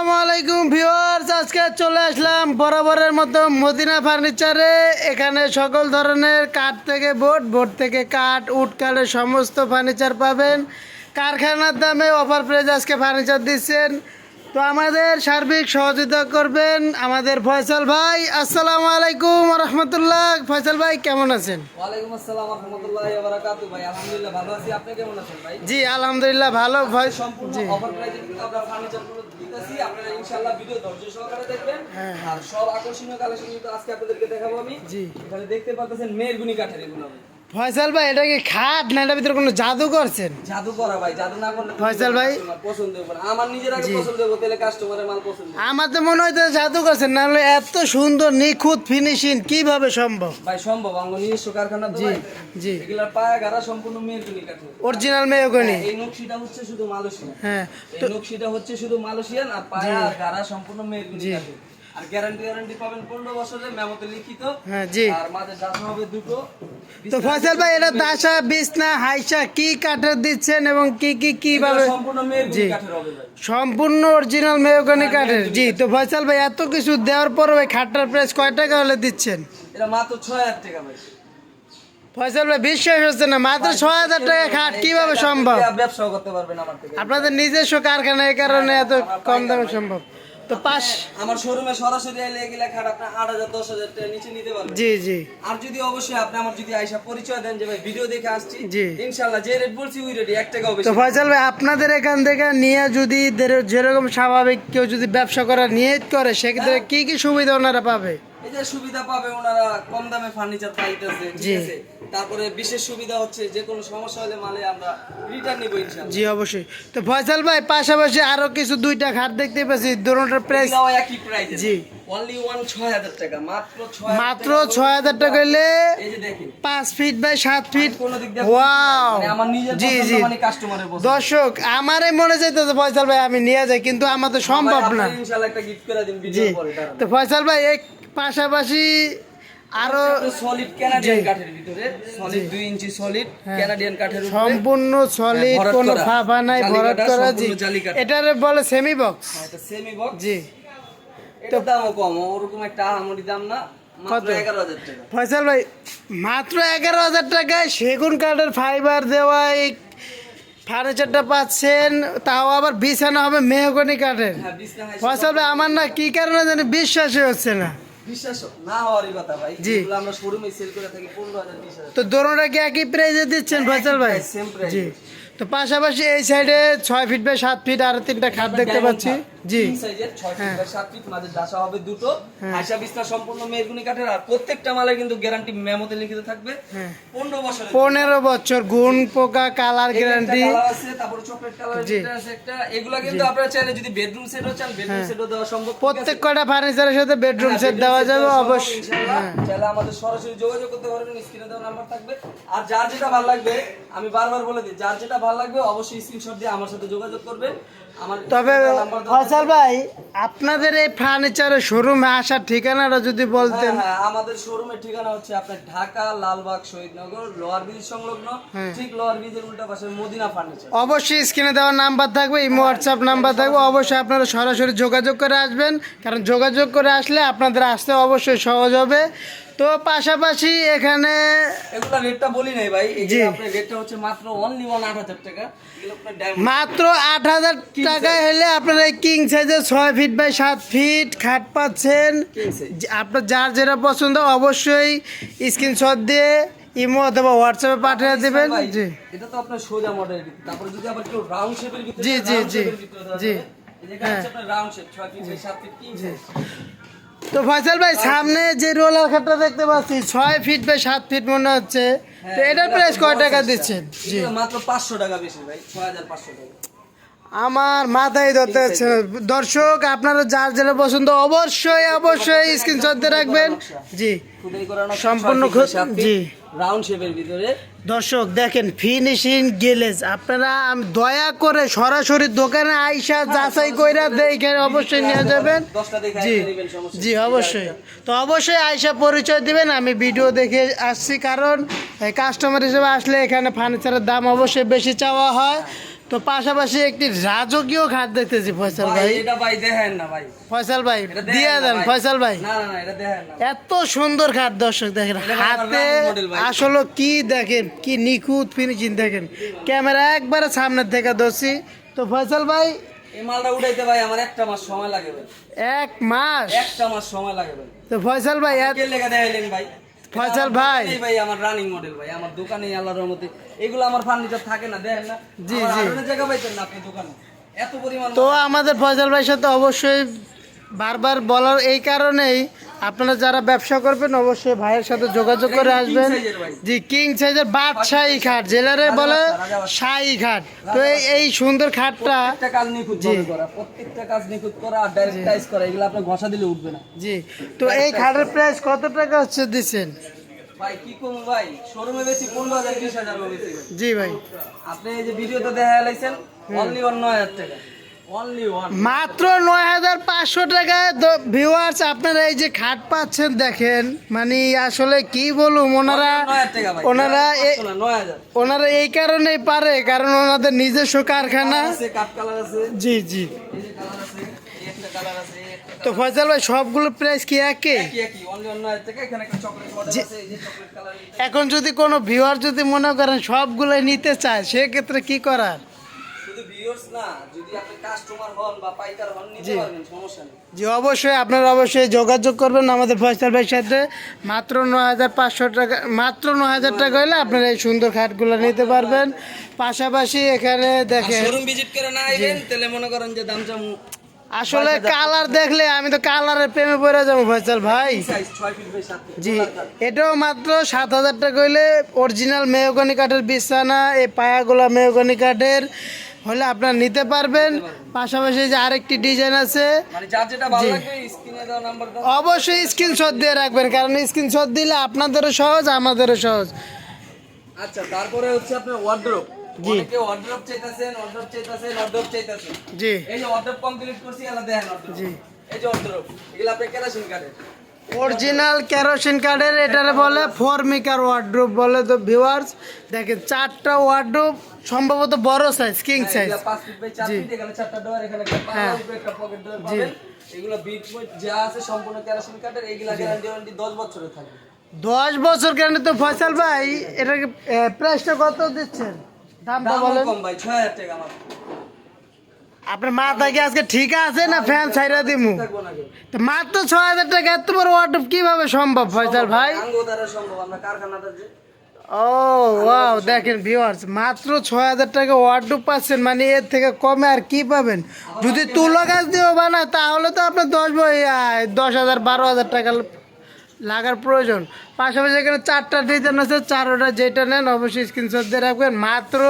আসসালামু আলাইকুম ভিউয়ার্স, আজকে চলে আসলাম বরাবরের মতো মদিনা ফার্নিচারে। এখানে সকল ধরনের কাঠ থেকে বোর্ড বোর্ড থেকে কাঠ উড কাঠের সমস্ত ফার্নিচার পাবেন। কারখানার দামে অফার প্রেজ আজকে ফার্নিচার দিচ্ছেন। তো আমাদের সার্বিক সহযোগিতা করবেন আমাদের ফয়সাল ভাই। আসসালামু আলাইকুম রহমতুল্লাহ। ফয়সাল ভাই কেমন আছেন? ওয়ালাইকুম আসসালাম রহমতুল্লাহি ওয়া ভাই আলহামদুলিল্লাহ ভালো আছি। আপনি কেমন আছেন ভাই? জি আলহামদুলিল্লাহ ভালো। ভয় সম্পূর্ণ জি। অফার প্রাইসে কিন্তু আমরা ফার্নিচারগুলো দিতেছি। আপনারা ইনশাআল্লাহ ভিডিও ধৈর্য সহকারে দেখবেন। হ্যাঁ। আর সব আকর্ষণীয় কালেকশন কিন্তু আজকে আপনাদেরকে দেখাবো আমি। জি। এখানে দেখতে পাচ্ছেন মেরগুনি কাঠের এগুলো। ফয়সাল ভাই এটা কি খাট না এটার ভিতরে কোনো জাদু করছেন? জাদু করা ভাই জাদু না করলে ফয়সাল ভাই? পছন্দ হবে না। আমার নিজের আগে পছন্দ হবে তাহলে কাস্টমারের মাল পছন্দ। আমার তো মনে হইতে জাদু করছেন নাহলে এত সুন্দর নিখুঁত ফিনিশিং কীভাবে সম্ভব? ভাই সম্ভব আমার নিজস্ব কারখানা তো জি জি। এগুলা পায়া গাড়া সম্পূর্ণ মেরগুনি কাঠের অরিজিনাল মেয়গনি এই নকশিটা হচ্ছে শুধু মালয়েশিয়া হ্যাঁ এই নকশিটা হচ্ছে শুধু মালয়েশিয়ান আর পায়া আর গাড়া সম্পূর্ণ মেরগুনি জি। আর গ্যারান্টি গ্যারান্টি পাবেন পনেরো বছরের মেমোতে লিখিত। হ্যাঁ জি। আর মাঝে হবে দুটো। তো ফয়সাল ভাই এটা দাসা বিছনা হাইসা কি কাঠের দিচ্ছেন এবং কি কি কীভাবে সম্পূর্ণ। কাঠের হবে ভাই। সম্পূর্ণ অরিজিনাল মেয়গনি কাঠের। জি তো ফয়সাল ভাই এত কিছু দেওয়ার পর ওই খাটটার প্রাইস কয় টাকা হলে দিচ্ছেন? এটা মাত্র ছয় হাজার টাকা ভাই। ফয়সাল ভাই বিশ্বাস হচ্ছে না মাত্র ছয় হাজার টাকা খাট কীভাবে সম্ভব? আপনি করতে পারবেন আমার থেকে। আপনাদের নিজস্ব কারখানা এই কারণে এত কম দামে সম্ভব। তো পাঁচ আমার শোরুমে সরাসরি এলে এগুলা খাট আপনি আট হাজার দশ হাজার টাকা নিচে নিতে পারবেন। জি জি। আর যদি অবশ্যই আপনি আমার যদি আইসা পরিচয় দেন যে ভাই ভিডিও দেখে আসছি জি। ইনশাল্লাহ যে রেট বলছি ওই রেটই এক টাকাও তো ফয়সাল ভাই আপনাদের এখান থেকে নিয়ে যদি যেরকম স্বাভাবিক কেউ যদি ব্যবসা করার নিয়ত করে সেক্ষেত্রে কি কি সুবিধা ওনারা পাবে? এই যে সুবিধা পাবে ওনারা কম দামে ফার্নিচার পাইতেছে ঠিক আছে? তারপরে বিশেষ সুবিধা হচ্ছে যে কোনো সমস্যা হলে মালে আমরা রিটার্ন নিব ইনশাআল্লাহ। জি অবশ্যই। তো ফয়সাল ভাই পাশাপাশি আরও কিছু দুইটা খাট দেখতে পাচ্ছি দুটোটার প্রাইস একই প্রাইস জি। অনলি ওয়ান ছয় হাজার টাকা মাত্র ছয় মাত্র ছয় হাজার টাকা হইলে এই যে দেখেন। পাঁচ ফিট বাই সাত ফিট ওয়াও মানে আমার নিজের জি জি। মানে কাস্টমারের পছন্দ। দর্শক আমারই মনে চাইতেছে ফয়সাল ভাই আমি নিয়ে যাই কিন্তু আমার তো সম্ভব না। ইনশাআল্লাহ একটা গিফট করে দিন ভিডিও পরে তো ফয়সাল ভাই এই পাশাপাশি আরও সলিড কাঠের ভিতরে। সলিড ইঞ্চি সলিড হ্যাঁ। কাঠের উপরে। সম্পূর্ণ সলিড হ্যাঁ, কোনো। ফাফা নাই ভরাট করা জি। এটার বলে সেমি বক্স হ্যাঁ, এটা সেমি বক্স জি। এটার দামও কম ওরকম একটা আহামরি দাম না ফয়সাল ভাই মাত্র এগারো হাজার টাকায় সেগুন কাঠের ফাইবার দেওয়া এই ফার্নিচারটা পাচ্ছেন তাও আবার বিছানা হবে মেহগনি কাঠের। ভাই আমার না কি কারণে জানি বিশ্বাসই হচ্ছে না। বিশ্বাস না হওয়ারই কথা ভাই। জি। আমরা শোরুমে সেল করে থাকি পনেরো হাজার তো দোনোটা কি একই প্রাইজে দিচ্ছেন ফয়সাল ভাই? price, same জি। তো পাশাপাশি এই সাইডে ছয় ফিট বাই সাত ফিট আর তিনটা খাট দেখতে পাচ্ছি। জি। সাইজের ছয় ফিট হ্যাঁ। বাই সাত ফিট মাঝে ডাসা হবে দুটো। হ্যাঁ। আয়সা সম্পূর্ণ মেরগুনি কাঠের আর প্রত্যেকটা মালের কিন্তু গ্যারান্টি মেমোতে লিখিত থাকবে। হ্যাঁ। পনেরো বছর গুণ পোকা কালার গ্যারান্টি আছে তারপরে চকলেট কালার জি। আছে একটা। এগুলা কিন্তু আপনারা চাইলে যদি বেডরুম সেটও চান বেডরুম সেটও দেওয়া সম্ভব। প্রত্যেক কটা ফার্নিচারের সাথে বেডরুম সেট দেওয়া যাবে অবশ্যই। আমাদের সরাসরি যোগাযোগ করতে পারবেন স্ক্রিনে দেওয়া নাম্বার থাকবে। আর যার যেটা ভালো লাগবে আমি বারবার বলে দিই যার যেটা ভালো লাগবে অবশ্যই স্ক্রিনশট দিয়ে আমার সাথে যোগাযোগ করবেন। তবে ফয়সাল ভাই আপনাদের এই ফার্নিচারের শোরুমে আসার ঠিকানাটা যদি বলতেন। হ্যাঁ, হ্যাঁ, আমাদের শোরুমের ঠিকানা হচ্ছে আপনার ঢাকা লালবাগ শহীদনগর লোয়ার ব্রিজ সংলগ্ন। হ্যাঁ। ঠিক লোয়ার ব্রিজের উল্টা পাশে মদিনা ফার্নিচার অবশ্যই স্ক্রিনে দেওয়া নাম্বার থাকবে ইমো হোয়াটসঅ্যাপ নাম্বার থাকবে। অবশ্যই আপনারা সরাসরি যোগাযোগ করে আসবেন কারণ যোগাযোগ করে আসলে আপনাদের আসতে অবশ্যই সহজ হবে। তো পাশাপাশি এখানে এগুলা রেটটা বলি নাই ভাই। জি। আপনার রেটটা হচ্ছে মাত্র অনলি ওয়ান আট হাজার টাকা। এগুলো আপনার diamond- মাত্র আট হাজার টাকায় হলে আপনারা এই কিং সাইজের ছয় ফিট বাই সাত ফিট খাট পাচ্ছেন। আপনার যার যেটা পছন্দ অবশ্যই স্ক্রিনশট দিয়ে ইমো অথবা হোয়াটসঅ্যাপে পাঠিয়ে দেবেন। জি। এটা তো আপনার সোজা ভিতরে। তারপরে যদি আবার কেউ রাউন্ড শেপের ভিতরে জি, জি, জি, জি। এই যে এটা আপনার round shape 6 feet by 7 feet size তো ফয়সাল ভাই সামনে যে রোলার খাটটা দেখতে পাচ্ছি ছয় ফিট বা সাত ফিট মনে হচ্ছে। তো এটার প্রাইস কয় টাকা দিচ্ছেন? জি মাত্র 500 টাকা বেশি ভাই 6500 টাকা। আমার মাথায় ধরতে হচ্ছে। দর্শক আপনারা যার যেটা পছন্দ অবশ্যই অবশ্যই স্ক্রিনশট দিয়ে রাখবেন। জি। সম্পূর্ণ জি। রাউন্ড শেপের ভিতরে। দর্শক দেখেন ফিনিশিং গেলেজ। আপনারা আম- দয়া করে সরাসরি দোকানে আইসা যাচাই কইরা দেখে অবশ্যই নিয়ে যাবেন। জি। জি অবশ্যই। তো অবশ্যই আইসা পরিচয় দিবেন আমি ভিডিও দেখে আসছি। কারণ কাস্টমার হিসেবে আসলে এখানে ফার্নিচারের দাম অবশ্যই বেশি চাওয়া হয়। তো পাশাপাশি একটি রাজকীয় খাট দেখতেছি ফয়সাল ভাই ভাই। এটা ভাই দেখেন না ভাই। ফয়সাল ভাই দিয়ে দেন ফয়সাল ভাই। না না না এটা দেখেন না। এত সুন্দর খাট দর্শক দেখেন হাতে। আসলে কি দেখেন কি নিখুঁত ফিনিশিং দেখেন। ক্যামেরা একবারে সামনের থেকে ধরছি। তো ফয়সাল ভাই এই মালটা উঠাইতে ভাই আমার একটা মাস সময় লাগে এক মাস? একটা মাস সময় লাগে তো ফয়সাল ভাই লেখা দেখাইলেন ভাই? ফয়সাল ভাই। ভাই আমার রানিং মডেল ভাই আমার দোকানে আল্লাহর রহমতে এগুলো আমার ফার্নিচার থাকে না দেখেন না জি, জি। জায়গা পাইতেন না আপনি দোকানে এত পরিমাণ তো আমাদের ফয়সাল ভাইয়ের সাথে অবশ্যই বারবার বলার এই কারণেই আপনারা যারা ব্যবসা করবেন অবশ্যই ভাইয়ের সাথে যোগাযোগ করে আসবেন। জি কিং সাইজের বাদশাহী খাট জেলারে বলে শাহী খাট তো এই সুন্দর খাটটা কাজ নিখুঁত করা প্রত্যেকটা কাজ নিখুঁত করা আর ডাইরেক্ট টাইস করা এগুলো আপনি ঘষা দিলে উঠবে না। জি। তো এই খাটের প্রাইস কত টাকা হচ্ছে দিচ্ছেন? ভাই কি কম ভাই? শোরুমে বেশি পনেরো হাজার বিশ হাজার জি ভাই। আপনি এই যে ভিডিওতে দেখা লাইছেন অনলি ওয়ান নয় হাজার টাকা। মাত্র নয় হাজার পাঁচশো টাকায় ভিউয়ার্স আপনারা এই যে খাট পাচ্ছেন দেখেন। মানে আসলে কি বলুম ওনারা ওনারা ওনারা এই কারণেই পারে কারণ ওনাদের নিজস্ব কারখানা। জি জি। তো ফয়সাল ভাই সবগুলো প্রাইস কি একই? কি একই। অনলি অন্য হাজার টাকা এখানে যদি কোনো ভিউয়ার যদি মনে করেন সবগুলো নিতে চায় সেক্ষেত্রে কি করার? ভিউয়ার্স না যদি আপনি কাস্টমার হন বা পাইকার হন নিতে জি। পারবেন সমস্যা নেই। জি অবশ্যই আপনারা অবশ্যই যোগাযোগ করবেন আমাদের ফয়সাল ভাইয়ের সাথে। মাত্র ন হাজার পাঁচশো টাকা মাত্র ন হাজার টাকা হলে আপনারা এই সুন্দর খাটগুলো নিতে পারবেন। পাশাপাশি এখানে দেখেন। শোরুম ভিজিট করে না আইবেন তাহলে মনে করেন যে দাম চাম আসলে কালার দেখলে আমি তো কালারের প্রেমে পড়ে যাব ফয়সাল ভাই। Size 6 feet by 7 feet ji এটাও মাত্র সাত হাজার টাকা হইলে অরিজিনাল মেহগনি কাঠের বিছানা এই পায়াগুলা মেহগনি কাঠের। হলে আপনারা নিতে পারবেন। পাশাপাশি যে আরেকটি ডিজাইন আছে। মানে অবশ্যই স্ক্রিনশট দিয়ে রাখবেন কারণ স্ক্রিনশট দিলে আপনাদেরও সহজ আমাদেরও সহজ। আচ্ছা তারপরে হচ্ছে আপনার ওয়ার্ড্রপ জি। অনেকে চাইতাছেন ওয়ার্ড্রপ চাইতাছেন ওয়ার্ড্রপ চাইতাছেন। জি। এই যে ওয়ার্ড্রপ কমপ্লিট করছি এলা দেখেন জি। এই যে ওয়ার্ড্রপ এগুলো আপনি কেরাসিন কাঠের অরিজিনাল কেরোসিন কার্ডের এটারে বলে ফোর মিকার ওয়ার্ড্রোপ বলে তো ভিউয়ার্স দেখেন চারটা ওয়ার্ড্রোপ সম্ভবত বড় সাইজ কিং সাইজ জি। হ্যাঁ। জি। এগুলো বিট যা আছে সম্পূর্ণ কেরাসিন কাঠের এইগুলা গ্যারান্টি ওয়ারেন্টি 10 বছরের থাকবে। দশ বছর কেন তো ফয়সাল ভাই এটাকে প্রাইসটা কত দিচ্ছেন? দামটা বলেন। কম ভাই 6000 টাকা মাত্র। আপনার মা কি আজকে ঠিক আছে না ফ্যান ছাইরা দিমু? থাকব না তো ছয় হাজার টাকা, এত বড় ওয়ার্ডরোব কীভাবে সম্ভব ফয়সাল ভাই? ও, ওয়াও, দেখেন ভিউয়ার্স মাত্র ছয় হাজার টাকা ওয়ার্ডরোব পাচ্ছেন মানে এর থেকে কমে আর কি পাবেন? যদি তুলো গাছ দিয়েও বানায়, তাহলে তো আপনার দশ দশ হাজার বারো হাজার টাকা লাগার প্রয়োজন। পাশাপাশি এখানে চারটা ডিজাইন আছে, চারোটা যেটা নেন, অবশ্যই স্ক্রিনশট দিয়ে রাখবেন। মাত্র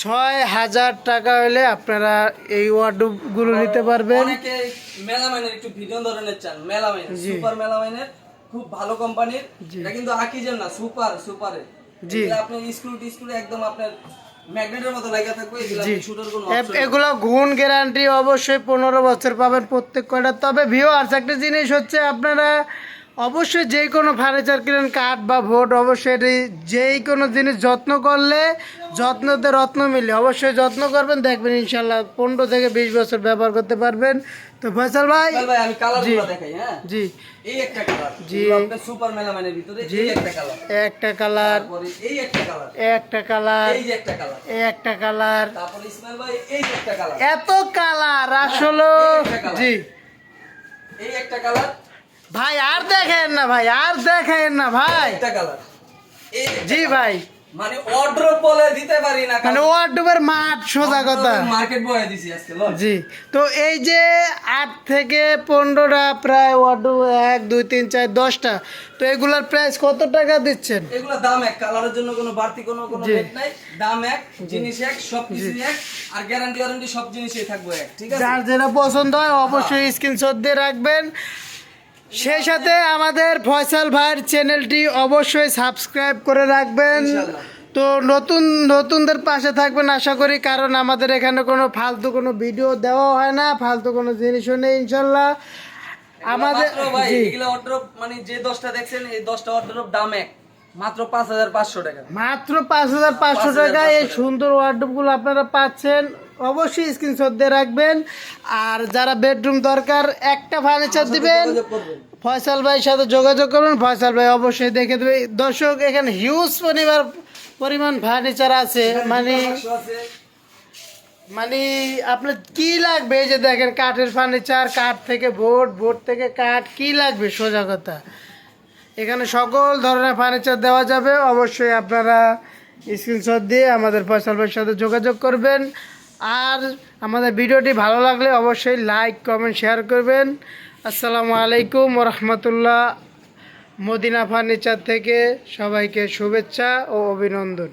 ছয় হাজার টাকা হলে আপনারা এই ওয়ার্ডরোবগুলো নিতে পারবেন অনেকে মেলামাইনের একটু ভিন্ন ধরনের চান মেলামাইনের জি। সুপার মেলামাইনের খুব ভালো কোম্পানির এটা কিন্তু আকিজের না সুপার সুপারের জি। আপনি স্ক্রু স্ক্রু একদম আপনার ম্যাগনেটের মতো লাগা থাকবে। এগুলো গুণ গ্যারান্টি অবশ্যই পনেরো বছর পাবেন প্রত্যেক কয়টা তবে ভিও ভিওয়ার্স একটা জিনিস হচ্ছে আপনারা অবশ্যই যে কোনো ফার্নিচার কিনেন কাঠ বা ভোট অবশ্যই এটি যেই কোনো জিনিস যত্ন করলে যত্নতে রত্ন মিলে অবশ্যই যত্ন করবেন দেখবেন ইনশাল্লাহ পনেরো থেকে বিশ বছর ব্যবহার করতে পারবেন। তো ফয়সাল ভাই? জি। জি। একটা কালার জি। একটা কালার একটা কালার একটা কালার এত কালার আসলে। জি। এই একটা কালার ভাই আর দেখেন না ভাই আর দেখেন না ভাই। জি ভাই। মানে অর্ডার বলে দিতে পারি না মানে মাঠ সোজা কথা। মার্কেট বয়ে দিছি আজকে জি তো এই যে আট থেকে পনেরোটা প্রায় এক দুই তিন চার দশটা তো এগুলার প্রাইস কত টাকা দিচ্ছেন? এগুলো দাম এক কালারের জন্য কোনো বাড়তি কোনো কোনো রেট নাই। দাম এক জিনিস এক সব কিছু এক আর গ্যারান্টি ওয়ারেন্টি সব জিনিসই থাকবে এক ঠিক আছে? যার যেটা পছন্দ হয় অবশ্যই স্ক্রিনশট দিয়ে রাখবেন। সেই সাথে আমাদের ফয়সাল ভাইয়ের চ্যানেলটি অবশ্যই সাবস্ক্রাইব করে রাখবেন। তো নতুন নতুনদের পাশে থাকবেন আশা করি কারণ আমাদের এখানে কোনো ফালতু কোনো ভিডিও দেওয়া হয় না ফালতু কোনো জিনিসও নেই ইনশাল্লাহ আমাদের মানে যে দশটা দেখছেন এই দশটা অর্ডার দাম এক। মাত্র পাঁচ হাজার পাঁচশো টাকা। মাত্র পাঁচ হাজার পাঁচশো টাকা এই সুন্দর ওয়ার্ডরোবগুলো আপনারা পাচ্ছেন। অবশ্যই স্ক্রিনশট দিয়ে রাখবেন। আর যারা বেডরুম দরকার একটা ফার্নিচার দিবেন। ফয়সাল ভাইয়ের সাথে যোগাযোগ করবেন ফয়সাল ভাই অবশ্যই দেখে দেবে। দর্শক এখানে হিউজ পরিমাণ পরিমাণ ফার্নিচার আছে। মানে মানে আপনার কি লাগবে? এই যে দেখেন কাঠের ফার্নিচার কাঠ থেকে বোর্ড বোর্ড থেকে কাঠ। কি লাগবে? সোজা কথা। এখানে সকল ধরনের ফার্নিচার দেওয়া যাবে। অবশ্যই আপনারা স্ক্রিনশট দিয়ে আমাদের ফয়সাল ভাইয়ের সাথে যোগাযোগ করবেন। আর আমাদের ভিডিওটি ভালো লাগলে অবশ্যই লাইক কমেন্ট শেয়ার করবেন। আসসালামু আলাইকুম রহমতুল্লাহ মদিনা ফার্নিচার থেকে সবাইকে শুভেচ্ছা ও অভিনন্দন।